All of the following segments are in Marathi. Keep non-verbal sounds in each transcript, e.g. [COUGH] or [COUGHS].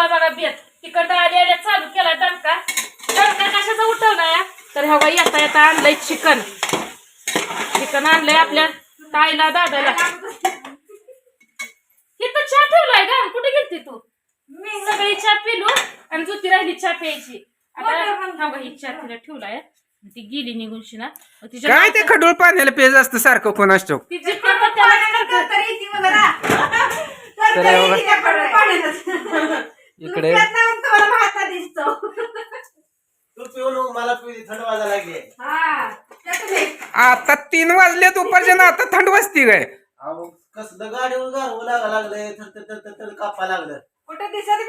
ठेवला बघा बेत तिकडं आली आल्या चालू केला दणका दणका कशाचा उठवला? या तर हवा येता येता आणलंय चिकन. चिकन आणलंय आपल्या ताईला दादाला. इथं चहा ठेवलाय का कुठे गेलती तू? सगळी चहा पिलो आणि जुती राहिली चहा प्यायची. आता हा ही चहा तिला ठेवलाय. ती गेली निघून शिना. तिच्या काय ते खडूळ पाण्याला पेज असतं सारखं कोणाच ठाऊक ती जी करतात त्याला तर हे बघा. इकडे. तू मला थंड वाजायला लागली आता तीन वाजले दुपारच्या आता थंड वाजती काय? कसलं गाडीवर गारवं लागा लागलंय कापा लागलं. कुठं दिसत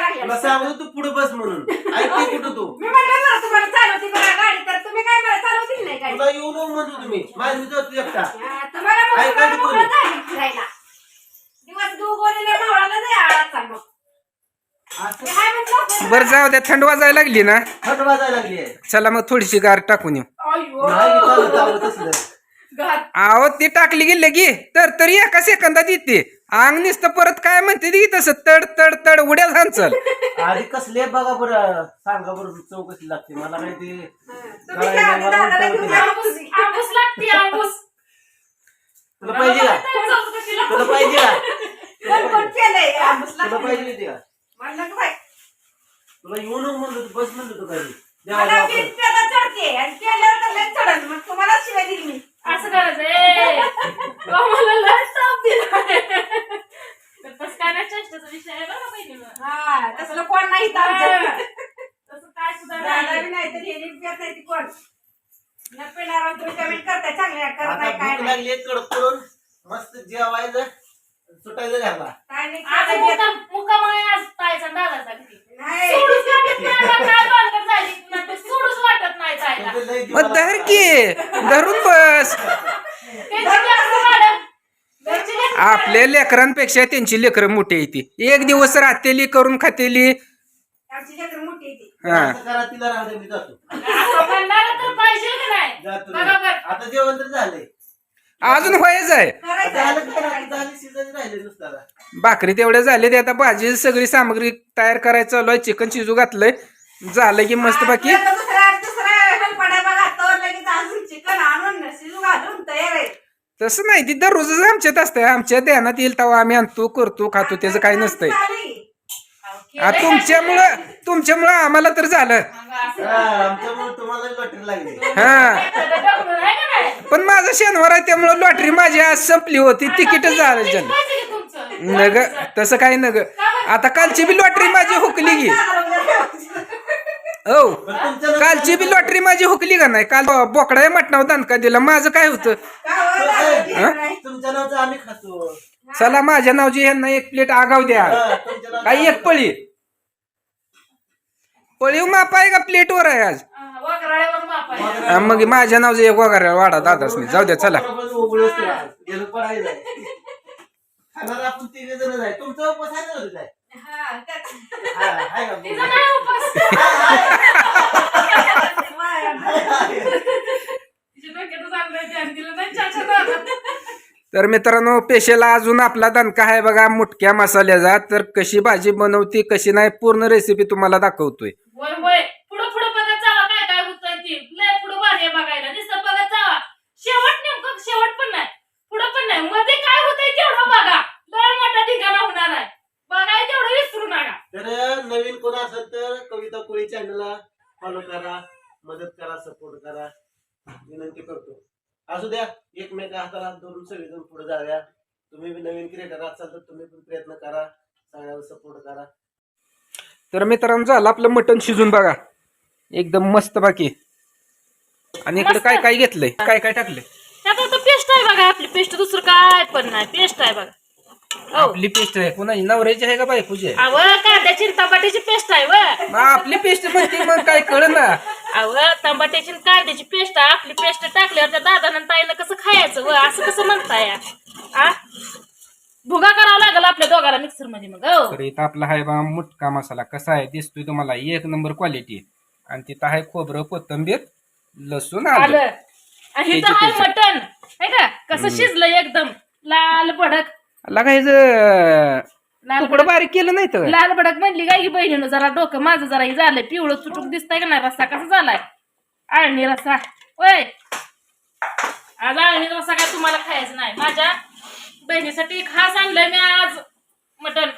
लागलं. सांगतो तू पुढे बस म्हणून. ऐकते [LAUGHS] कुठं तू? मी म्हणलं तुम्हाला चालवती गाडी तर तुम्ही काय मला चालवतील नाही तुला येऊ नको म्हणतो तुम्ही. माझी जातो एकटा. तुम्हाला मग काय काय तुम्हाला मोकळं जायला फिरायला. दिवस दुगोरीने मावळाला जाय आळाचा मग असं मी काय म्हटलं बरं जाऊ द्या थंड वाजायला लागली ना. थंड वाजायला लागली चला मग थोडीशी गार टाकून येऊ. आहो ती टाकली गेली की तर तरी एका सेकंदात येते. अंग नुसतं परत काय म्हणते ती तसं. तड तड तड उड्या झांचल. आधी कसले बघा बरं. सांगा बरं चौकशी लागते. मला ते काय आंबूस तुला पाहिजे का? तुला पाहिजे का? तुला. पाहिजे म्हणलं की बाई, तुला येऊ नको म्हणलं तू बस म्हणलं तू काही मला चढते आणि केल्यावर तर लय चढन मग तुम्हाला शिवाय दिली मी असं करायचं ए, [LAUGHS] तो मला लय. तर तसं काय नाही चेष्टेचा विषय आहे बरं बहिणीनं. हा तसलं कोण नाही इथं आमच्यात. तसं काय सुद्धा दादा नाही. बी नाही तर हे पेत नाही ती कोण न पिणारा तुम्ही कमेंट करताय चांगल्या करत आता नाही काय भूक नाही लागली कडक करून मस्त जेवायचं सुटायचं घरला काय नाही आज काय मुका नाही. मुकाम आहे आज ताईचा आणि दादाचा घरी. नाही. सोडूच वाटत नाही आता काय भानगड झाली? ना ते सोडूच वाटत नाही ताईला. तुझं लय मग जीवाला- धर की धरून बस. त्यांची लेकरं वाढत. त्यांची लेकरं आपल्या लेकरांपेक्षा त्यांची लेकरं मोठी आहे ती. एक दिवस राहतेली करून खातेली. आमची लेकरं मोठी आहे ती. हा. असं करा तिला राहू दे मी जातो. असं म्हणणारं तर पाहिजे की नाही? जातो. बघा मी. बघ. आता जेवण तर झालंय. अजून व्हायच आहे. भाकरी तेवढ्या झाले ते आता भाजी सगळी सामग्री तयार करायचं चालू आहे. चिकन शिजू घातलंय. झालं की मस्त बाकी. आता दुसरा दुसरा हेलपाटा बघा तो लगेच अजून चिकन आणून शिजू घालून तयार आहे. तसं नाही ती दररोजच आमच्यात असतंय. आमच्या ध्यानात येईल तेव्हा आम्ही आणतो करतो खातो त्याचं काही नसतंय. आ, तुमच्यामुळं तुमच्यामुळं आम्हाला तर झालं. हा, आमच्यामुळे तुम्हाला लॉटरी लागली. हा? पण माझा शनिवार आहे त्यामुळं लॉटरी माझी आज संपली होती. तिकीटच झालं तुमचं? नग तसं काही नग. आता कालची बी लॉटरी माझी हुकली की. हो कालची बी लॉटरी माझी हुकली का नाही? काल बोकडा मटणावर दणका दिला. माझं काय होतं? हो. तुमच्या नावचं आम्ही खातो. चला माझ्या नावची ह्यांना एक प्लेट आगाव द्या. काही एक पळी. पळीव माप आहे का प्लेटवर आहे आज? हा, मग माझ्या नावचं एक वगैरे वाडा दादाच नाही. जाऊ द्या चला. आपण उघडूच तुला. गेलं पडायचं आहे. खाणार आपण तिघे जण आहे तुमचा उपवास आहे ना रे काय? हा, त्यात- हा, आहे का? तर मित्रांनो पेशेला अजून आपला दणका आहे बघा मुटक्या मसाल्याचा. तर कशी भाजी बनवती कशी नाही पूर्ण रेसिपी तुम्हाला दाखवतोय. होय होय पुढं पुढं बघत जावा काय काय होतंय ते. लय पुढं भारी आहे बघायला. नुसतं बघत जावा. शेवट नेमकं शेवट पण नाही. पुढं पण नाही. मध्ये काय होतंय तेवढं बघा. लय मोठा ठिकाणा होणार आहे. बघाय तेवढं विसरू नका. तर नवीन कोण असेल तर कविता कोळी चॅनलला फॉलो करा. मदत करा सपोर्ट करा. विनंती करतो. असू द्या. एकमेका हाताला हात धरून सगळेजण पुढे जाऊया? तुम्ही बी नवीन क्रिएटर असाल तर तुम्ही पण प्रयत्न करा. सगळ्यांना सपोर्ट करा. तर मित्रांनो झालं आपलं मटण शिजून बघा. एकदम मस्त बाकी. आणि इकडे काय काय घेतलंय? काय काय टाकलंय? त्यात आता पेस्ट आहे बघा आपली पेस्ट दुसरं काय पण नाही. पेस्ट आहे बघा. आपली पेस्ट आहे. कुणाची नवऱ्याची आहे का बायकोची आहे? अव कांद्याची आणि टमाट्याची पेस्ट आहे व. मग आपली पेस्ट म्हणते मग काय कळ ना अव टमाट्याची आणि कांद्याची पेस्ट आहे. आपली पेस्ट टाकल्यावर त्या दादानं ताईनं कसं खायचं व? असं कसं म्हणताय? आ? भुगा करावा लागेल आपल्या दोघाला मिक्सरमध्ये मग हो. तर इथं आपला आहे बा मुटका मसाला कसा आहे दिसतोय तुम्हाला. एक नंबर क्वालिटी आणि तिथं आहे खोबरं कोथंबीर लसूण आलं. आलं. आणि इथं त्याची आहे पेस्ट. मटण. आहे का? कसं शिजलं एकदम. लाल भडक लागायचं तुकडं बारीक केलं नाही तर? लाल भडक म्हणली काय की बहिणीनं जरा डोकं माझं जरा हे झालंय पिवळं चुटूक दिसतंय का नाही? रस्सा कसा झालाय? आळणी रस्सा. होय आज आळणी रस्सा काय तुम्हाला खायचं नाही. माझ्या बहिणीसाठी खास आणलंय मी आज. मटण.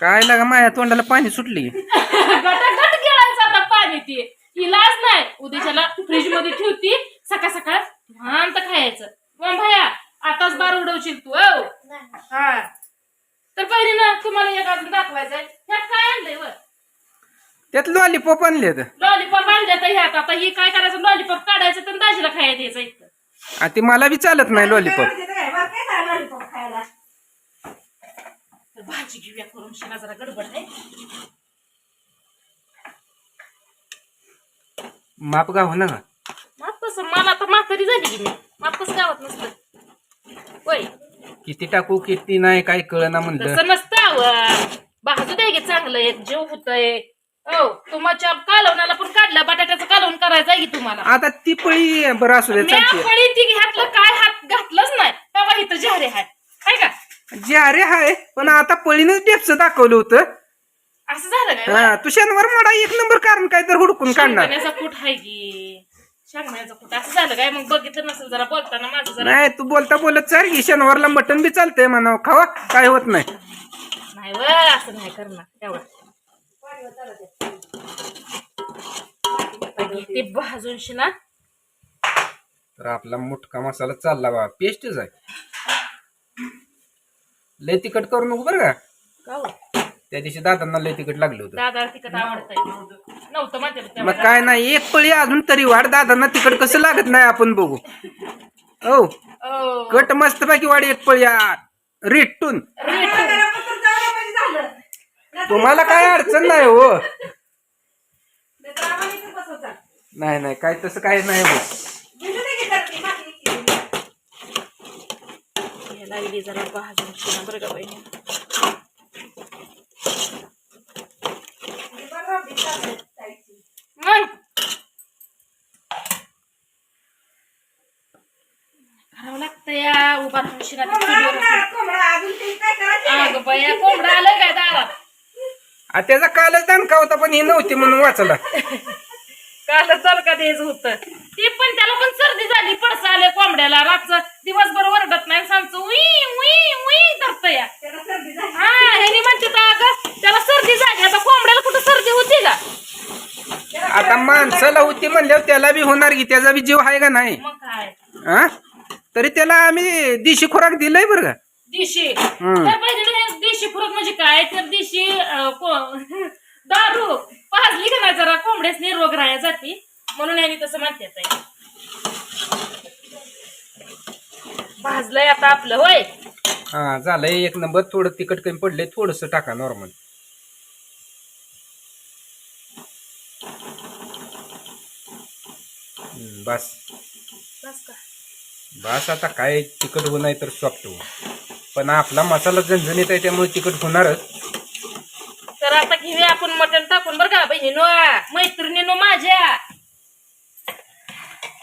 काय लागा माझ्या तोंडाला पाणी सुटली. [LAUGHS] गटागट गिळायचं आता पाणी ती. इलाज नाही. उद्याच्याला फ्रीजमध्ये ठेवती सकाळ सकाळ शांत खायचं मग भया आताच बार उडवशील तू औ हा तर पहिले ना तुम्हाला एक अजून दाखवायचंय ह्यात काय आणलंय वर त्यात लॉलीपॉप आणले लॉलीपॉप आणलं तर ह्यात आता ही काय करायचं? लॉलीपॉप काढायचं तर दाजीला खायला द्यायचं इथं. ते मला बी चालत नाही लॉलीपॉप तर भाजी घेऊया करून. शिना जरा गडबड आहे माप गाव ना का माप कसं? मला तर म्हातारी झाली की मी. माप कसं गावात नसतं. होय. किती टाकू किती नाही काय कळना म्हणलं. तसं नसतं आवं. भाजू द्या चांगलं. एक जीव होतय. हो तुमच्या कालवणाला पण काढलं बटाट्याचं कालवण करायचं आहे की तुम्हाला? आता ती पळी बरं असू दे मी चालते पळी ती घातलं काय हात घातलंच नाही. तेव्हा इथं हाय. का? जे अरे हाय पण आता पळीनच डेपच दाखवलं होतं. असं झालं काय हा तू शनिवार मडा एक नंबर कारण काय तर हुडकून काढणार. शेंगदाण्याचा कूट आहे की. शेंगदाण्याचा कूट असं झालं काय? मग बघितलं नसेल जरा बोलताना माझं जरा नाही तू बोलता बोलत चाल की शनिवारला मटण बी चालतंय म्हणावं खावा काय होत नाही. नाही व असं नाही करणार तेवढं ते भाजून शिना. तर आपला मुटका मसाला चालला बा पेस्टच आहे. लय तिखट करू नको बरं का? हो? त्या दिवशी दादांना लय तिखट लागलं होतं. दादा नव्हतं मग. काय नाही एक पळी अजून तरी वाढ. दादांना तिखट कसं लागत नाही आपण बघू. हो. ओ, कट मस्त पैकी वाढ एक पळी. रेटून. तुम्हाला काय अडचण नाही हो नाहीतर आम्हाला इथं बसवतात. नाही नाही काय तसं काय नाही हो भिजू दे की जरा ती भाकरी केली. हे लागली जरा भाजून शिना बरं का करावं लागतं या उभा राहून शिना? अगं बाया कोंबडा आलं काय दारात? आ, त्याचा कालच दणका होता पण ही नव्हती म्हणून वाचला. [LAUGHS] कालच जर का द्यायचं होतं ती पण त्याला पण सर्दी झाली पडसा आले कोंबड्याला. रातचं दिवसभर वरडत नाही. सांगतो उई उई उई धरत या. हा ह्यानी म्हणते अगं त्याला सर्दी झाली. आता कोंबड्याला कुठं सर्दी होती का? आता माणसाला होती म्हणल्यावर त्याला बी होणार की त्याचा बी जीव आहे का नाही? मग काय? हा तरी त्याला आम्ही दिशी खुराक दिलंय बरं का? दिशी? हम्म. तर पहिले हे देशी फुरक म्हणजे काय? तर देशी अं, को- दारू. जरा कोंबड्यासनी रोग राया जाती म्हणून यांनी तसं म्हणतात भाजलंय आता आपलं होय? हा झालंय एक नंबर थोडं तिखट कमी पडलंय थोडस टाका नॉर्मल बस. बस का? बस आता काय तिखट हो नाही तर सॉफ्ट हो पण आपला मसाला झणझणीत आहे त्यामुळे तिखट होणारच. तर आता घेऊया आपण मटण टाकून बरं का बहिणीनो मैत्रिणीनो माझ्या.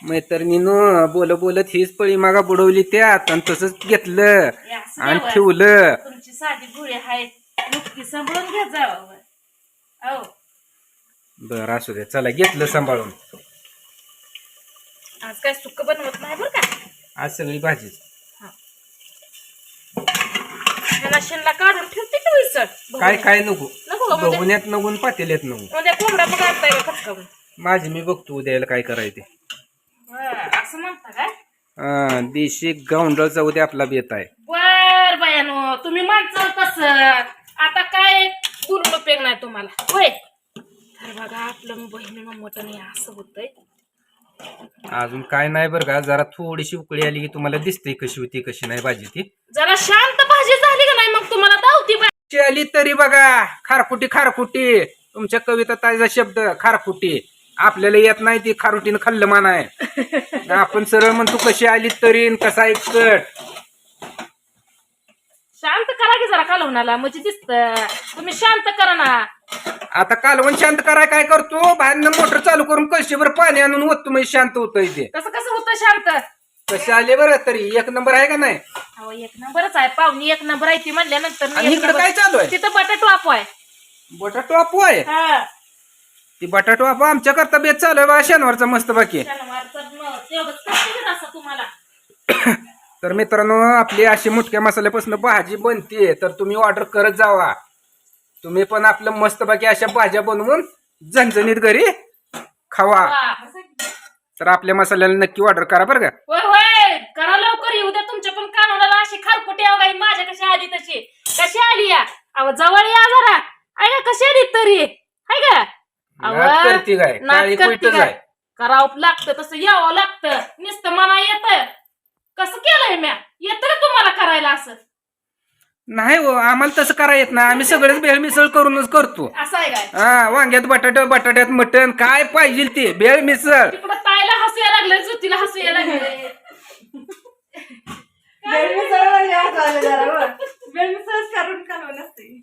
मैत्रिणीनं बोल बोलत हीच पळी मागा बुडवली त्यात आणि तसंच घेतलं आणि. ठेवलं. तुमची साधी भुळी आहे नुकती सांभाळून घ्या जावं. बरं असू दे चला घेतलं सांभाळून. आज काय सुक्क बनवत नाही बरं का? आज सगळी भाजीच. ह्याला शेणला काढून ठेवते की विसर काय काय नको? का म्हणजे बघण्यात नगून पातेल्यात नको उद्या कोंबडा बघ आणताय का खटकावून माझी मी बघतो उद्याला काय करायचे असं म्हणता काय? अं, देशी गावंडळचा उद्या आपला बेत आहे. बर बायानो तुम्ही माणसं तस आता काय बोलून उपयोग नाही तुम्हाला. होय? तर बघा आपलं बहिणीनं मटण हे असं होतंय. अजून काय नाही बरं का जरा थोडीशी उकळी आली की तुम्हाला दिसते कशी होती कशी नाही भाजी ती. जरा शांत भाजी झाली का नाही मग तुम्हाला धावती बाई ची आली तरी बघा खारकुटी खारकुटी तुमच्या कविता ताजा शब्द खारकुटी आपल्याला येत नाही ती खारुटीनं खाल्लं मान आहे [LAUGHS] आपण सरळ म्हणतो कशी आली तरी न कसा एकट शांत करा की जरा कालवणाला म्हणजे दिसत. तुम्ही शांत करा ना. आता कालवण शांत कराय काय करतो? बाहेरनं मोटर चालू करून कळशीभर पाणी आणून ओततो म्हणजे शांत होतंय ते. कसं कसं होतं शांत? कसे आले बरं तरी एक नंबर आहे का नाही? अहो एक नंबरच आहे. पाहुणी एक नंबर आहे ती म्हणल्यानंतर ना आणि एक इकडे नंबर- काय चालू आहे? तिथं बटाटो आपो आहे. बटाटो आपू आहे? हा. ती बटाटो आपू आमच्या करता बेत चालू आहे बा शनिवारचा मस्त बाकी शनिवारचं न- तेवढंच करते असं तुम्हाला? [COUGHS] तर मित्रांनो आपली अशी मुटक्या मसाल्यापासून भाजी बनते तर तुम्ही ऑर्डर करत जावा. तुम्ही पण आपलं मस्त बाकी अशा भाज्या बनवून झणझणीत घरी खावा. वा. तर आपल्या मसाल्याला नक्की ऑर्डर करा बरं का. होय होय. करा लवकर. येऊ द्या तुमच्या पण कानोडाला अशी खारपुटी अहो बाई. माझ्या कशी आली तशी. कशी आली या? अहो जवळ या जरा. आहे का? कशी आली तरी? आहे का? अहो, नाद करती काय? नाद काळी करती कुईटच काय? आहे. करावं लागतं तसं यावं लागतं. नुसतं मना येत. कसं केलंय म्या? येत का तुम्हाला करायला असं? नाही हो आम्हाला तसं करा येत नाही. आम्ही सगळेच भेळ मिसळ करूनच करतो. असं आहे काय? हा वांग्यात बटाटा बटाट्यात मटण. काय पाहिजे ते? भेळ मिसळ तिकडं यायला लागलं जुतीला हसू यायला लागलं. [LAUGHS] म्हणजे करून कालवण असते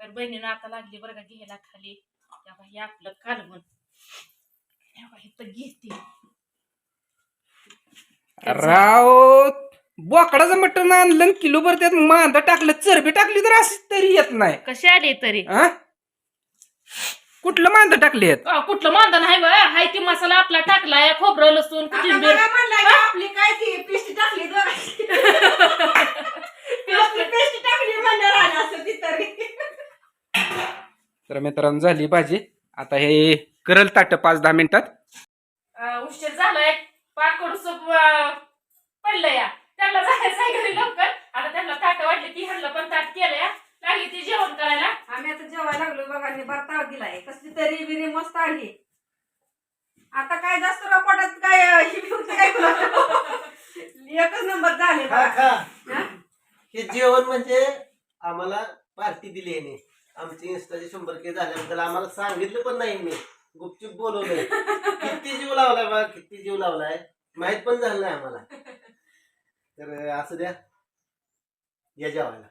तर बहिणीनं आता लागली बरं का घ्यायला खाली. या बाई आपलं कालवण. या तर घेते. राव बोकडाचं मटण आणलं आणि किलोभर त्यात मांदा टाकलं चरबी टाकली तर अशी तरी येत नाही. कशी आली तरी? हा? कुठलं मांदा टाकली अ, कुठलं मानधन आहे बा हाय ती मसाला आपला टाकलाय खोबरं लसूण आता कोथिंबीर. की आपली काय ती पेस्ट टाकली दोघांची. [LAUGHS] आपली पेस्ट टाकली म्हणणार आलं असं ती तरी. तर मित्रांनो झाली भाजी. आता हे करल ताट पाच दहा मिनिटात. अ, उशीर झालाय. पाकडूस पडलं या. त्यांना जायचं आहे घरी लवकर. आता त्यांना ताट वाटले ती हल्लं पण ताट केलं या लागली ती जेवण करायला? आम्ही आता जेवायला लागलो बघा आणि बरताव दिलाय. कसली तरी बिरी मस्त आली आता काय जास्त रपाटात काय काय एकच नंबर झाले बघा. हा? हे जेवण म्हणजे आम्हाला पार्टी दिली याने. आमची इन्स्टाचे शंभर के झाल्याबद्दल आम्हाला सांगितलं पण नाही मी. गुपचूप बोलवलंय. किती जीव लावलाय बा किती जीव लावलाय. माहीत पण झालं नाही आम्हाला. तर असं द्या. या जेवायला.